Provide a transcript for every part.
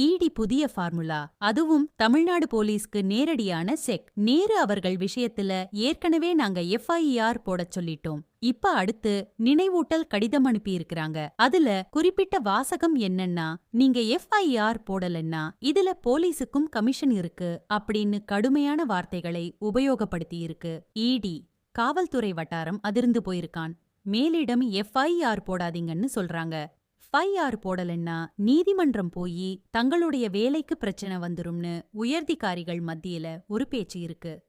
ED புதிய formula அதுவும் தமிழ்நாடு போலீஸ்க்கு நேரடியான செக். நேரு அவர்கள் விஷயத்துல ஏற்கனவே நாங்க எஃப்ஐஆர் போடச் சொல்லிட்டோம். இப்ப அடுத்து நினைவூட்டல் கடிதம் அனுப்பியிருக்கிறாங்க. அதுல குறிப்பிட்ட வாசகம் என்னன்னா நீங்க எஃப்ஐஆர் போடலன்னா இதுல போலீஸுக்கும் கமிஷன் இருக்கு அப்படின்னு கடுமையான வார்த்தைகளை உபயோகப்படுத்தி இருக்கு ஈடி காவல்துறை வட்டாரம் அதிர்ந்து போயிருக்கான். மேலிடம் எஃப்ஐஆர் போடாதீங்கன்னு சொல்றாங்க. எஃப்ஐஆர் போடலன்னா நீதிமன்றம் போயி தங்களுடைய வேலைக்கு பிரச்சனை வந்துரும்னு உயர்திகாரிகள் மத்தியில ஒரு பேச்சு இருக்கு.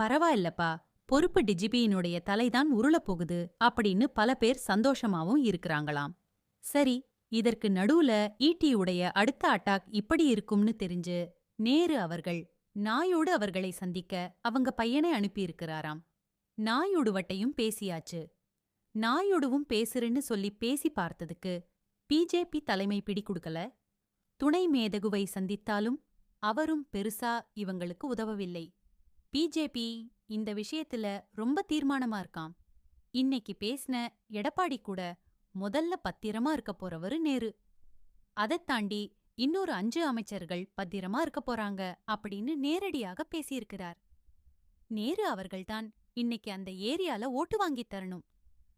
பரவாயில்லப்பா பொறுப்பு டிஜிபியினுடைய தலைதான் உருளப் போகுது அப்படின்னு பல பேர் சந்தோஷமாவும் இருக்கிறாங்களாம். சரி இதற்கு நடுவுல ஈட்டியுடைய அடுத்த அட்டாக் இப்படி இருக்கும்னு தெரிஞ்சு நேரு அவர்கள் நாயோடு அவர்களை சந்திக்க அவங்க பையனை அனுப்பியிருக்கிறாராம். நாயுடுவட்டையும் பேசியாச்சு. நாயுடுவும் பேசுறேன்னு சொல்லி பேசி பார்த்ததுக்கு பிஜேபி தலைமை பிடி கொடுக்கல துணை மேதகுவை சந்தித்தாலும் அவரும் பெருசா இவங்களுக்கு உதவவில்லை. பிஜேபி இந்த விஷயத்துல ரொம்ப தீர்மானமா இருக்காம். இன்னைக்கு பேசின எடப்பாடி கூட முதல்ல பத்திரமா இருக்க போறவரு நேரு. அதைத் தாண்டி இன்னொரு அஞ்சு அமைச்சர்கள் பத்திரமா இருக்க போறாங்க அப்படின்னு நேரடியாக பேசியிருக்கிறார். நேரு அவர்கள்தான் இன்னைக்கு அந்த ஏரியால ஓட்டு வாங்கித் தரணும்.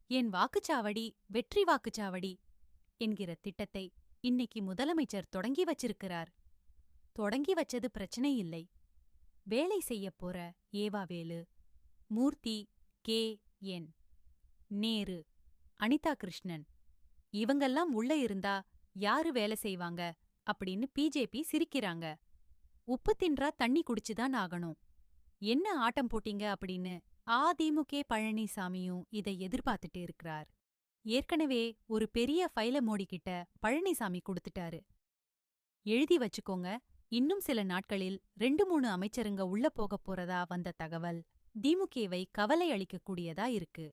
என் வாக்குச்சாவடி வெற்றி வாக்குச்சாவடி என்கிற திட்டத்தை இன்னைக்கு முதலமைச்சர் தொடங்கி வச்சிருக்கிறார். தொடங்கி வச்சது பிரச்சனை இல்லை. வேலை செய்யப் போற ஏவாவேலு மூர்த்தி கே. என். நேரு அனிதா கிருஷ்ணன் இவங்கெல்லாம் உள்ள இருந்தா யாரு வேலை செய்வாங்க அப்படின்னு பிஜேபி சிரிக்கிறாங்க. உப்பு தின்றா தண்ணி குடிச்சுதான் ஆகணும். என்ன ஆட்டம் போட்டீங்க அப்படின்னு அதிமுக பழனிசாமியும் இதை எதிர்பார்த்துட்டு இருக்கிறார். ஏற்கனவே ஒரு பெரிய ஃபைல மோடிக்கிட்ட பழனிசாமி கொடுத்துட்டாரு. எழுதி வச்சுக்கோங்க இன்னும் சில நாட்களில் ரெண்டு மூணு அமைச்சருங்க உள்ள போகப் போறதா வந்த தகவல் திமுகவை கவலை அளிக்கக்கூடியதா இருக்கு.